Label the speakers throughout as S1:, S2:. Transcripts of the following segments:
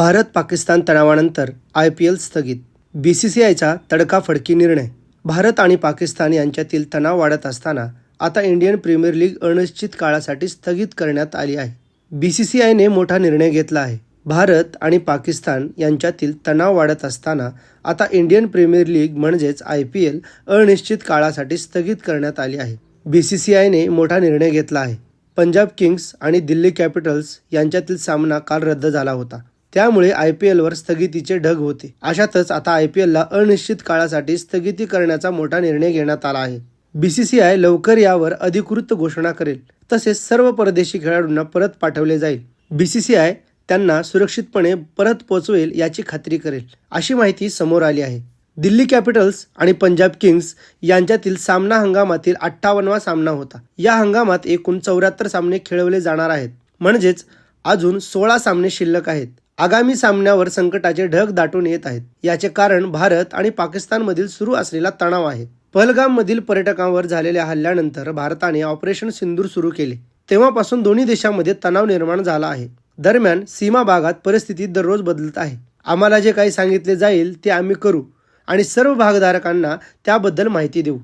S1: भारत पाकिस्तान तणावानंतर I P L स्थगित. B C C आयचा तडकाफडकी निर्णय. भारत आणि पाकिस्तान यांच्यातील तणाव वाढत असताना आता इंडियन प्रीमियर लीग अनिश्चित काळासाठी स्थगित करण्यात आली आहे. बी सी सी आयने मोठा निर्णय घेतला आहे. भारत आणि पाकिस्तान यांच्यातील तणाव वाढत असताना आता इंडियन प्रीमियर लीग म्हणजेच आय पी एल अनिश्चित काळासाठी स्थगित करण्यात आली आहे. बी सी सी आयने मोठा निर्णय घेतला आहे. पंजाब किंग्स आणि दिल्ली कॅपिटल्स यांच्यातील सामना काल रद्द झाला होता. त्यामुळे आय पी एलवर स्थगितीचे ढग होते. अशातच आता आय पी एलला अनिश्चित काळासाठी स्थगिती करण्याचा मोठा निर्णय घेण्यात आला आहे. बी सी सी आय लवकर यावर अधिकृत घोषणा करेल. तसेच सर्व परदेशी खेळाडूंना परत पाठवले जाईल. बी सी सी आय त्यांना सुरक्षितपणे परत पोहोचवेल याची खात्री करेल अशी माहिती समोर आली आहे. दिल्ली कॅपिटल्स आणि पंजाब किंग्स यांच्यातील सामना हंगामातील अठ्ठावन्नवा सामना होता. या हंगामात एकूण चौऱ्याहत्तर सामने खेळवले जाणार आहेत. म्हणजेच अजून सोळा सामने शिल्लक आहेत. आगामी सामन्यावर संकटाचे ढग दाटून येत आहेत. याचे कारण भारत आणि पाकिस्तानमधील सुरू असलेला तणाव आहे. पहलगाममधील पर्यटकांवर झालेल्या हल्ल्यानंतर भारताने ऑपरेशन सिंदूर सुरू केले. तेव्हापासून दोन्ही देशांमध्ये तणाव निर्माण झाला आहे. दरम्यान सीमा भागात परिस्थिती दररोज बदलत आहे. आम्हाला जे काही सांगितले जाईल ते आम्ही करू आणि सर्व भागधारकांना त्याबद्दल माहिती देऊ.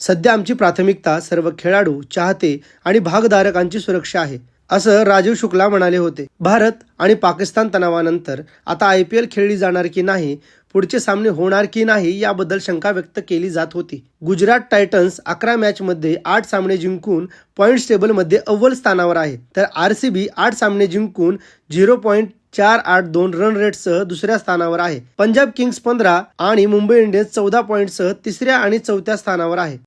S1: सध्या आमची प्राथमिकता सर्व खेळाडू चाहते आणि भागधारकांची सुरक्षा आहे. असं राजीव शुक्ला म्हणाले होते. भारत आणि पाकिस्तान तणावानंतर आता आय पी एल खेळली जाणार की नाही पुढचे सामने होणार की नाही याबद्दल शंका व्यक्त केली जात होती. गुजरात टायटन्स अकरा मॅचमध्ये आठ सामने जिंकून पॉईंट्स टेबलमध्ये अव्वल स्थानावर आहे. तर आर सी बी आठ सामने जिंकून झिरो पॉईंट चार आठ दोन रन रेटसह दुसऱ्या स्थानावर आहे. पंजाब किंग्स पंधरा आणि मुंबई इंडियन्स चौदा पॉईंटसह तिसऱ्या आणि चौथ्या स्थानावर आहे.